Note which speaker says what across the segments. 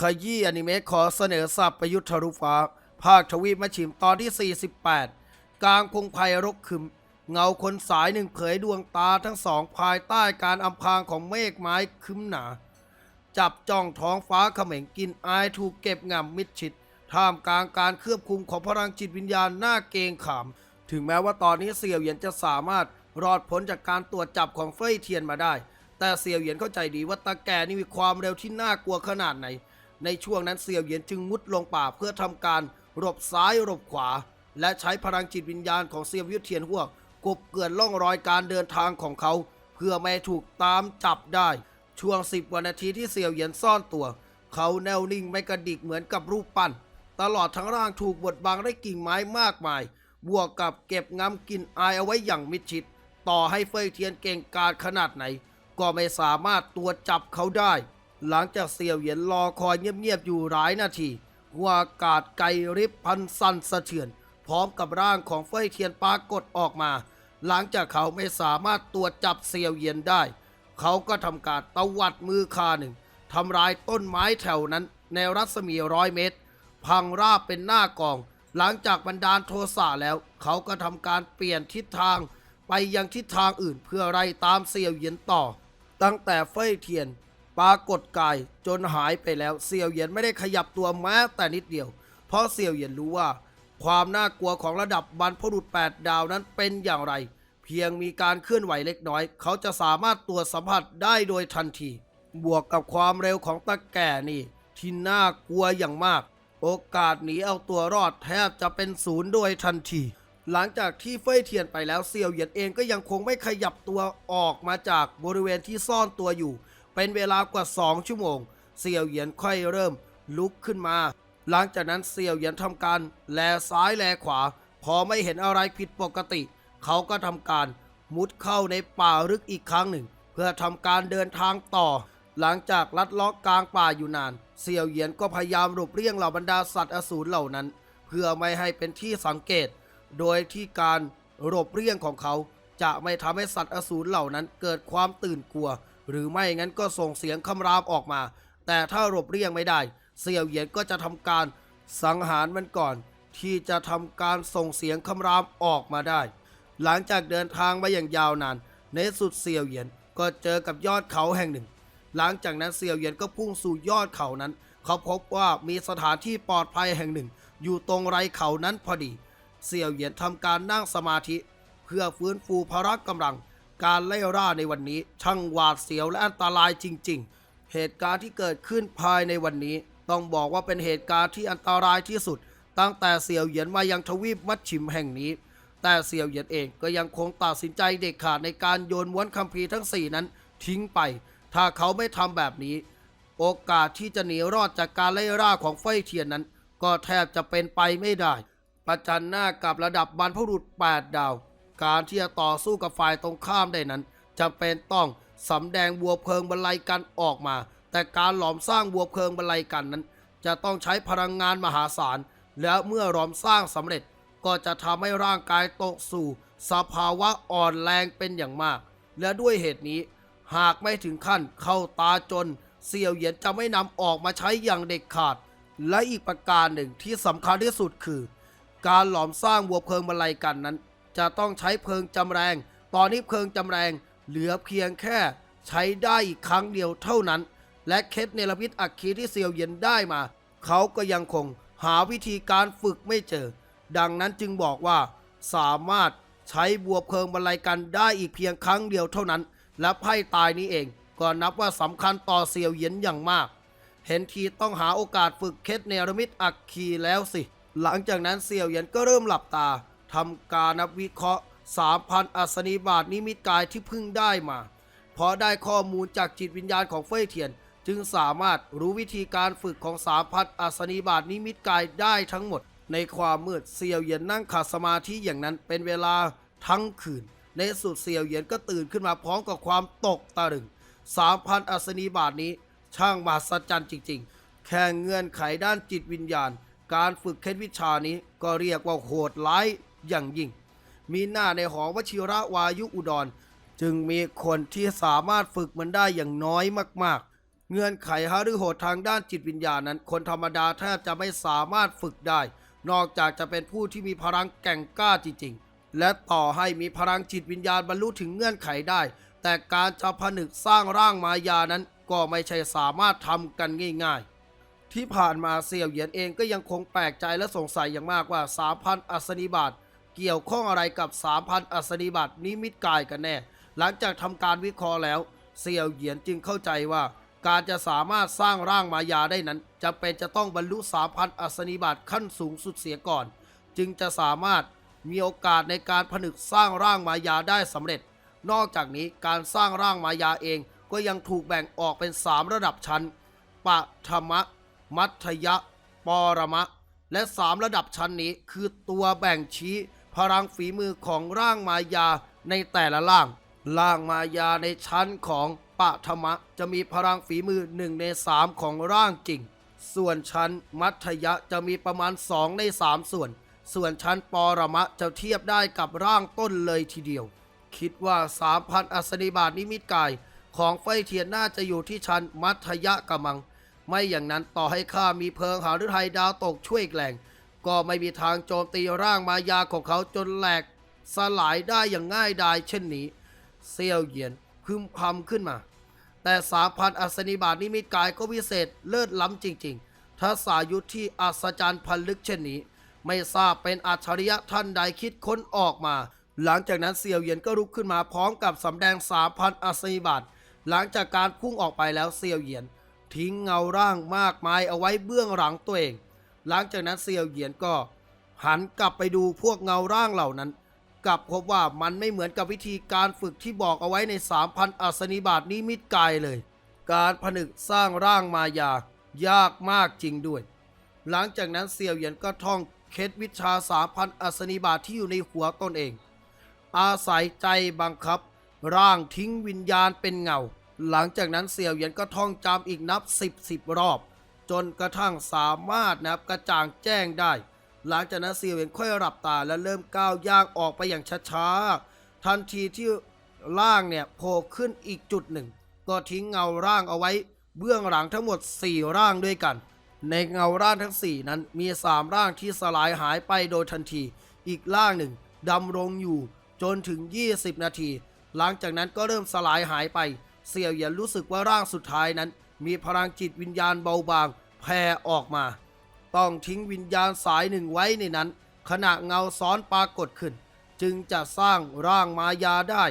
Speaker 1: ขยี้อนิเมะขอเสนอสับประยุทธ์ทะลุฟ้า ภาคทวีปมาชิมตอนที่ 48 กลางพงไพรกคึมเงาคนสายหนึ่งเผยดวงตาทั้งสองภายใต้การอำพรางของเมฆไม้คึมหนา จับจ้องท้องฟ้าเขม่งกินอายถูกเก็บงำมิดชิด ท่ามกลางการเคลือบคุมของพลังจิตวิญญาณหน้าเกงขาม ถึงแม้ว่าตอนนี้เสี่ยวเหยียนจะสามารถรอดพ้นจากการตรวจจับของเฟยเทียนมาได้ แต่เสี่ยวเหยียนเข้าใจดีว่าตาแก่นี่มีความเร็วที่น่ากลัวขนาดไหน ในช่วงนั้นเสี่ยวเหยียนจึงมุดลงป่าเพื่อทำการหลบซ้ายหลบขวา และใช้พลังจิตวิญญาณของเซียวยุทธเทียนหัวกบเกลื่อนล่องรอยการเดินทางของเขา เพื่อไม่ถูกตามจับได้ ช่วงสิบวันนาทีที่เสี่ยวเหยียนซ่อนตัว เขาแนวนิ่งไม่กระดิกเหมือนกับรูปปั้น ตลอดทั้งร่างถูกบดบังด้วยกิ่งไม้มากมาย บวกกับเก็บงำกินอายเอาไว้อย่างมิดชิด ต่อให้เฟยเทียนเก่งกาจขนาดไหน ก็ไม่สามารถตัวจจับเขาได้ หลังจากเสี่ยวเหยียนรอคอยเงียบๆอยู่หลายนาทีหัวอากาศไกลริบพันสันสะเทือน พร้อมกับร่างของเฟยเทียนปรากฏออกมา หลังจากเขาไม่สามารถตรวจจับเสี่ยวเหยียนได้ เขาก็ทำการตวัดมือคาหนึ่งทำลายต้นไม้แถวนั้นในรัศมีร้อยเมตร พังราบเป็นหน้ากอง หลังจากบรรดาลโทสะแล้ว เขาก็ทำการเปลี่ยนทิศทาง ไปยังทิศทางอื่นเพื่อไล่ตามเสี่ยวเหยียนต่อ ตั้งแต่เฟยเทียน ปรากฏกายจนหายไปแล้วเสี่ยวเหยียนไม่ได้ขยับตัวแม้แต่นิดเดียว เพราะเสี่ยวเหยียนรู้ว่า ความน่ากลัวของระดับบรรพบุรุษ8ดาวนั้นเป็นอย่างไร เพียงมีการเคลื่อนไหวเล็กน้อย เขาจะสามารถตรวจสัมผัสได้โดยทันที บวกกับความเร็วของตะแก่นี่ ที่น่ากลัวอย่างมาก โอกาสหนีเอาตัวรอดแทบจะเป็นศูนย์โดยทันที หลังจากที่เฟยเทียนไปแล้วเซียวเหยียนเองก็ยังคงไม่ขยับตัวออกมาจากบริเวณที่ซ่อนตัวอยู่ เป็นเวลากว่า 2 ชั่วโมงเซียวเหยียนค่อยเริ่มลุกขึ้นมา หลังจากนั้นเซียวเหยียนทำการแลซ้ายแลขวา พอไม่เห็นอะไรผิดปกติ เขาก็ทำการมุดเข้าในป่าลึกอีกครั้งหนึ่ง เพื่อทำการเดินทางต่อ หลังจากลัดเล้อกกลางป่าอยู่นาน เสี่ยวเหยียนก็พยายามหลบเลี่ยงเหล่าบรรดาสัตว์อสูรเหล่านั้น เพื่อไม่ให้เป็นที่สังเกต โดยที่การหลบเลี่ยงของเขาจะไม่ทำให้สัตว์อสูรเหล่านั้นเกิดความตื่นกลัว หรือไม่งั้นก็ส่งเสียงคำรามออกมา แต่ถ้าหลบเลี่ยงไม่ได้ เสี่ยวเหยียนก็จะทำการสังหารมันก่อน ที่จะทำการส่งเสียงคำรามออกมาได้ หลังจากเดินทางมาอย่างยาวนาน ในสุดเสี่ยวเหยียนก็เจอกับยอดเขาแห่งหนึ่ง หลังจากนั้นเสี่ยวเหยียนก็พุ่งสู่ยอดเขานั้น เขาพบว่ามีสถานที่ปลอดภัยแห่งหนึ่ง อยู่ตรงไรเขานั้นพอดี เสี่ยวเหยียนทำการนั่งสมาธิ เพื่อฟื้นฟูพละกำลัง การไล่ล่าในวันนี้ช่างหวาดเสียวและอันตรายจริง ๆ เหตุการณ์ที่เกิดขึ้นภายในวันนี้ ต้องบอกว่าเป็นเหตุการณ์ที่อันตรายที่สุด ตั้งแต่เสี่ยวเหยียนมายังทวีปมัดฉิมแห่งนี้ แต่เสี่ยวเหยียนเองก็ยังคงตัดสินใจเด็ดขาดในการโยนม้วนคัมภีร์ทั้ง 4 นั้นทิ้งไป ถ้าเขาไม่ทำแบบนี้ โอกาสที่จะหนีรอดจากการไล่ล่าของเฟยเทียนนั้น ก็แทบจะเป็นไปไม่ได้ประจันหน้ากับระดับบรรพบุรุษ8ดาว การที่จะต่อสู้กับฝ่ายตรงข้ามได้นั้นจำเป็นต้องสำแดงบัวเพลิงบรรลัยกันออกมา แต่การหลอมสร้างบัวเพลิงบรรลัยกันนั้น จะต้องใช้พลังงานมหาศาล และเมื่อหลอมสร้างสำเร็จก็จะทำให้ร่างกายตกสู่ สภาวะอ่อนแรงเป็นอย่างมาก และด้วยเหตุนี้ หากไม่ถึงขั้นเข้าตาจน เสี่ยวเหยียนจะไม่นำออกมาใช้อย่างเด็ดขาด และอีกประการหนึ่งที่สำคัญที่สุดคือ การหลอมสร้างวัวเพลิงบรรลัยกันนั้น จะต้องใช้เพลิงจำแรง ตอนนี้เพลิงจำแรง เหลือเพียงแค่ ใช้ได้อีกครั้งเดียวเท่านั้น และเคล็ดเนรพิษอัคคีที่เซียวเยียนได้มา เขาก็ยังคงหาวิธีการฝึกไม่เจอ ดังนั้นจึงบอกว่า สามารถใช้บัวเพลิงบรรลัยกันได้อีกเพียงครั้งเดียวเท่านั้น และไพ่ตายนี้เอง ก็นับว่าสำคัญต่อเซียวเยียนอย่างมาก เห็นทีต้องหาโอกาสฝึกเคล็ดเนรมิตอัคคีแล้วสิ หลังจากนั้นเสี่ยวเยียนก็เริ่มหลับตา ทำการนับวิเคราะห์ 3,000 อัศนีบาทนิมิตกายที่เพิ่งได้มา เพราะได้ข้อมูลจากจิตวิญญาณของเฟยเทียน จึงสามารถรู้วิธีการฝึกของ 3,000 อัศนีบาทนิมิตกายได้ทั้งหมด ในความมืดเสี่ยวเหยียนนั่งขัดสมาธิอย่างนั้นเป็นเวลาทั้งคืน ในสุดเสี่ยวเหยียนก็ตื่นขึ้นมาพร้อมกับความตกตะลึง 3,000 อัศนีบาทนี้ช่างมหัศจรรย์จริง ๆ แค่เงื่อนไขด้านจิตวิญญาณ การฝึกเคล็ดวิชานี้ก็เรียกว่าโหดร้าย อย่างยิ่ง มีหน้าในหอวชิระวายุอุดร จึงมีคนที่สามารถฝึกมันได้อย่างน้อยมากเงื่อนไขฮารือโหดทางด้านจิตวิญญาณนั้น คนธรรมดาแทบจะไม่สามารถฝึกได้ นอกจากจะเป็นผู้ที่มีพลังแก่งกล้าจริง ๆ และต่อให้มีพลังจิตวิญญาณบรรลุถึงเงื่อนไขได้ แต่การจะผนึกสร้างร่างมายานั้นก็ไม่ใช่สามารถทำกันง่าย ๆ ที่ผ่านมาเสี่ยวเหยียนเองก็ยังคงแปลกใจและสงสัยอย่างมากว่า 3,000 อัศนีบาท เกี่ยวข้องอะไรกับ3,000อัศนีบาทนิมิตกายกันแน่ หลังจากทำการวิเคราะห์แล้ว เสี่ยวเหยียนจึงเข้าใจว่า การจะสามารถสร้างร่างมายาได้นั้นจะเป็นจะต้องบรรลุ3,000อัศนีบาทขั้นสูงสุดเสียก่อน จึงจะสามารถมีโอกาสในการผนึกสร้างร่างมายาได้สำเร็จ นอกจากนี้การสร้างร่างมายาเองก็ยังถูกแบ่งออกเป็น 3 ระดับชั้นปะธรรมะ มัธยะ ปรมะ และ 3 ระดับชั้นนี้คือตัวแบ่งชี้ พลังฝีมือของร่างมายาในแต่ละร่าง ร่างมายาในชั้นของปะธรรมะ จะมีพลังฝีมือ1ใน3 ของร่างจริง ส่วนชั้นมัธยะจะมีประมาณ 2 ใน 3 ส่วน ส่วนชั้นปรมะจะเทียบได้กับร่างต้นเลยทีเดียว คิดว่า 3,000 อัศนีบาทนิมิตกาย ของไฟเทียนน่าจะอยู่ที่ชั้นมัธยะกะมัง ไม่อย่างนั้นต่อให้ข้ามีเพลิงหาฤทัยดาวตกช่วยแกลง ก็ไม่มีทางโจมตีร่างมายาของเขาจนแหลกสลายได้อย่างง่ายดายเช่นนี้ เซียวเหยียนพึมพำขึ้นมา แต่สามพันอัศนีบาทนิมิตกายก็วิเศษเลิศล้ำจริงๆถ้าสายุทธที่อัศจรรย์พันลึกเช่นนี้ ไม่ทราบเป็นอัจฉริยะท่านใดคิดค้นออกมา หลังจากนั้นเซียวเหยียนก็ลุกขึ้นมาพร้อมกับสำแดงสามพันอัศนีบาทหลังจากการพุ่งออกไปแล้วเซียวเหยียน ทิ้งเงาร่างมากมายเอาไว้เบื้องหลังตัวเอง หลังจากนั้นเซียวเหยียนก็ หันกลับไปดูพวกเงาร่างเหล่านั้น กลับพบว่ามันไม่เหมือนกับวิธีการฝึกที่บอกเอาไว้ใน 3,000 อัศนีบาทนิมิตกายเลย การผนึกสร้างร่างมายายากมากจริงด้วย หลังจากนั้นเซียวเหยียนก็ท่องเคล็ดวิชา 3,000 อัศนีบาทที่อยู่ในหัวตนเอง อาศัยใจบังคับ ร่างทิ้งวิญญาณเป็นเงา หลังจากนั้นเสี่ยวเหยียนก็ท่องจำอีกนับสิบสิบรอบ จนกระทั่งสามารถนะครับกระจ่างแจ้งได้ หลังจากนั้นเสี่ยวเหยียนค่อยหลับตาและเริ่มก้าวย่างออกไปอย่างช้าๆ ทันทีที่ร่างเนี่ยโผล่ขึ้นอีกจุดหนึ่ง ก็ทิ้งเงาร่างเอาไว้ เบื้องหลังทั้งหมด 4 ร่างด้วยกัน ในเงาร่างทั้ง 4 นั้นมี 3 ร่างที่สลายหายไปโดยทันที อีกร่างหนึ่งดำรงอยู่จนถึง 20 นาที หลังจากนั้นก็เริ่มสลายหายไป เสี่ยวเหยียนรู้สึกว่าร่างสุดท้ายนั้น มีพลังจิตวิญญาณเบาบางแผ่ออกมา ต้องทิ้งวิญญาณสายหนึ่งไว้ในนั้น ขณะเงาซ้อนปรากฏขึ้น จึงจะสร้างร่างมายาได้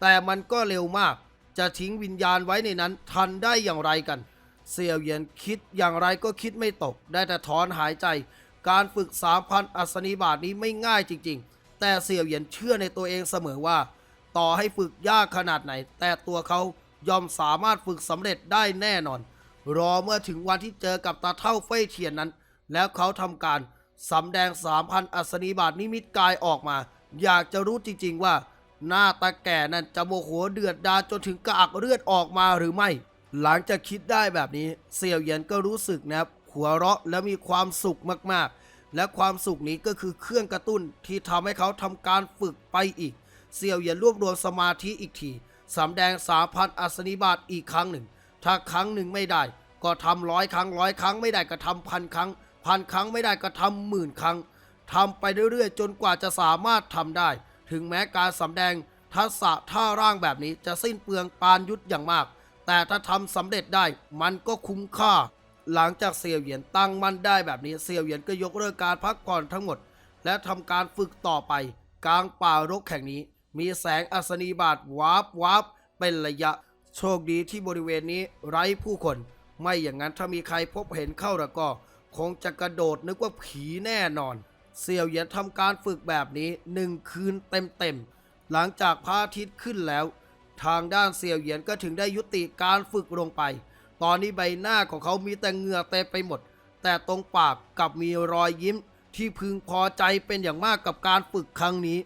Speaker 1: แต่มันก็เร็วมาก จะทิ้งวิญญาณไว้ในนั้นทันได้อย่างไรกัน เสี่ยวเหยียนคิดอย่างไรก็คิดไม่ตก ได้แต่ถอนหายใจ การฝึก3,000อัศนีบาทนี้ไม่ง่ายจริง ๆ แต่เสี่ยวเหยียนเชื่อในตัวเองเสมอว่า ต่อให้ฝึกยากขนาดไหน แต่ตัวเขา ยอมสามารถฝึกสำเร็จได้แน่นอน รอเมื่อถึงวันที่เจอกับตาเท่าเฟ่ยเทียนนั้น แล้วเขาทำการสำแดง3,000อัศนีบาทนิมิตกายออกมา อยากจะรู้จริงๆว่า หน้าตาแก่นั้นจะโมโหเดือดดาจนถึงกระอักเลือดออกมาหรือไม่ หลังจากคิดได้แบบนี้ เสี่ยวเหยียนก็รู้สึกนะครับหัวเราะและมีความสุขมากๆ และความสุขนี้ก็คือเครื่องกระตุ้นที่ทำให้เขาทำการฝึกไปอีก เสี่ยวเหยียนรวบรวมสมาธิอีกที สำแดงสามพันอัศนีบาทอีกครั้งหนึ่ง ถ้าครั้งหนึ่งไม่ได้ ก็ทำร้อยครั้งร้อยครั้งไม่ได้ก็ทำพันครั้ง พันครั้งไม่ได้ก็ทำหมื่นครั้งทำไปเรื่อยๆ จนกว่าจะสามารถทำได้ ถึงแม้การสำแดงทักษะท่าร่างแบบนี้จะสิ้นเปลืองปานยุทธอย่างมาก แต่ถ้าทำสำเร็จได้มันก็คุ้มค่า หลังจากเซียวเหยียนตั้งมั่นได้แบบนี้เซียวเหยียนก็ยกเลิกการพักผ่อนทั้งหมด และทำการฝึกต่อไป กลางป่ารกแห่งนี้ มีแสงอัศนีบาทวาบวาบเป็นระยะ โชคดีที่บริเวณนี้ไร้ผู้คน ไม่อย่างนั้นถ้ามีใครพบเห็นเข้าแล้วก็ คงจะกระโดดนึกว่าผีแน่นอนเสี่ยวเหยียนทำการฝึกแบบนี้หนึ่งคืนเต็มๆหลังจากพระอาทิตย์ขึ้นแล้ว ทางด้านเสี่ยวเหยียนก็ถึงได้ยุติการฝึกลงไป ตอนนี้ใบหน้าของเขามีแต่เหงื่อเต็มไปหมด แต่ตรงปากกลับมีรอยยิ้มที่พึงพอใจเป็นอย่างมากกับการฝึกครั้งนี้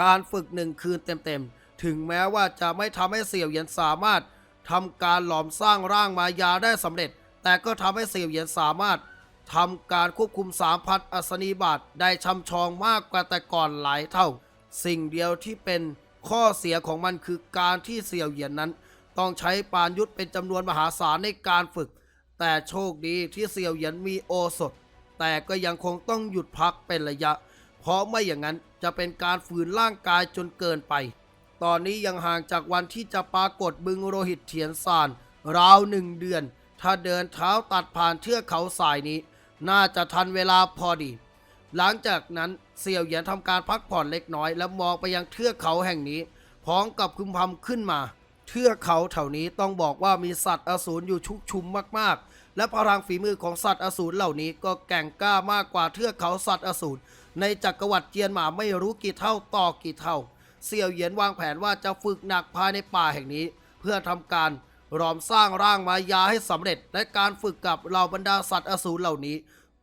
Speaker 1: การฝึกหนึ่งคืนเต็มๆ ถึงแม้ว่าจะไม่ทำให้เสี่ยวเหยียนสามารถทำการหลอมสร้างร่างมายาได้สำเร็จ แต่ก็ทำให้เสี่ยวเหยียนสามารถทำการควบคุมสามพันอัศนีบาทได้ช่ำชองมากกว่าแต่ก่อนหลายเท่า สิ่งเดียวที่เป็นข้อเสียของมันคือการที่เสี่ยวเหยียนนั้น ต้องใช้ปานยุทธเป็นจำนวนมหาศาลในการฝึก แต่โชคดีที่เสี่ยวเหยียนมีโอสถ แต่ก็ยังคงต้องหยุดพักเป็นระยะ เพราะไม่อย่างนั้น จะเป็นการฝืนร่างกายจนเกินไป ตอนนี้ยังห่างจากวันที่จะปรากฏบึงโรหิตเทียนซาน ราวหนึ่งเดือน ถ้าเดินเท้าตัดผ่านเทือกเขาสายนี้ น่าจะทันเวลาพอดี หลังจากนั้นเสี่ยวเหยียนทำการพักผ่อนเล็กน้อย แล้วมองไปยังเทือกเขาแห่งนี้ พร้อมกับพึมพำขึ้นมา เทือกเขาแถวนี้ต้องบอกว่ามีสัตว์อสูรอยู่ชุกชุมมากๆและพลังฝีมือของสัตว์อสูรเหล่านี้ก็แก่งกล้ามากกว่าเทือกเขาสัตว์อสูร ในจักรวรรดิเจียนหมาไม่รู้กี่เท่าต่อกี่เท่า เสี่ยวเหยียนวางแผนว่าจะฝึกหนักภายในป่าแห่งนี้ เพื่อทำการรอมสร้างร่างมายาให้สำเร็จ และการฝึกกับเหล่าบรรดาสัตว์อสูรเหล่านี้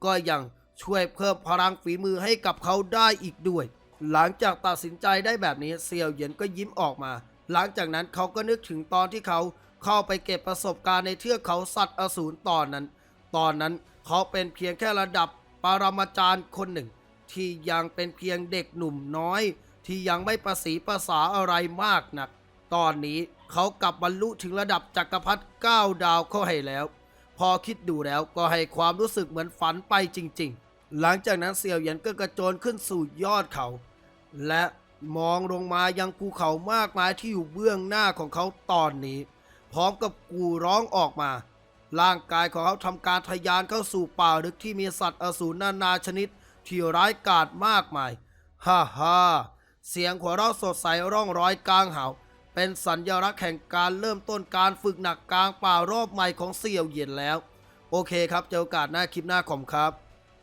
Speaker 1: ก็ยังช่วยเพิ่มพลังฝีมือให้กับเขาได้อีกด้วย หลังจากตัดสินใจได้แบบนี้เซียวเหยียนก็ยิ้มออกมา หลังจากนั้นเขาก็นึกถึงตอนที่เขาเข้าไปเก็บประสบการณ์ในเทือกเขาสัตว์อสูรตอนนั้น ตอนนั้นเขาเป็นเพียงแค่ระดับปรมาจารย์คนหนึ่ง ที่ยังเป็นเพียงเด็กหนุ่มน้อย ที่ยังไม่ประสีภาษาอะไรมากนัก ตอนนี้เขากลับบรรลุถึงระดับจักรพรรดิ9ดาวเข้าให้แล้ว พอคิดดูแล้วก็ให้ความรู้สึกเหมือนฝันไปจริง ๆ หลังจากนั้นเสี่ยวหยียนก็กระโจนขึ้นสู่ยอดเขา และมองลงมายังภูเขามากมายที่อยู่เบื้องหน้าของเขาตอนนี้ พร้อมกับกูร้องออกมา ร่างกายของเขาทำการทะยานเข้าสู่ป่าลึกที่มีสัตว์อสูรนานาชนิด ที่ร้ายกาจมากมาย ฮ่าฮ่าเสียงหัวเราะสดใสร่องรอยกลางเหาเป็นสัญลักษณ์แห่งการเริ่มต้นการฝึกหนักกลางป่ารอบใหม่ของเสี่ยวเหยียนแล้ว โอเคครับ เจอโอกาสหน้าคลิปหน้าขอมครับ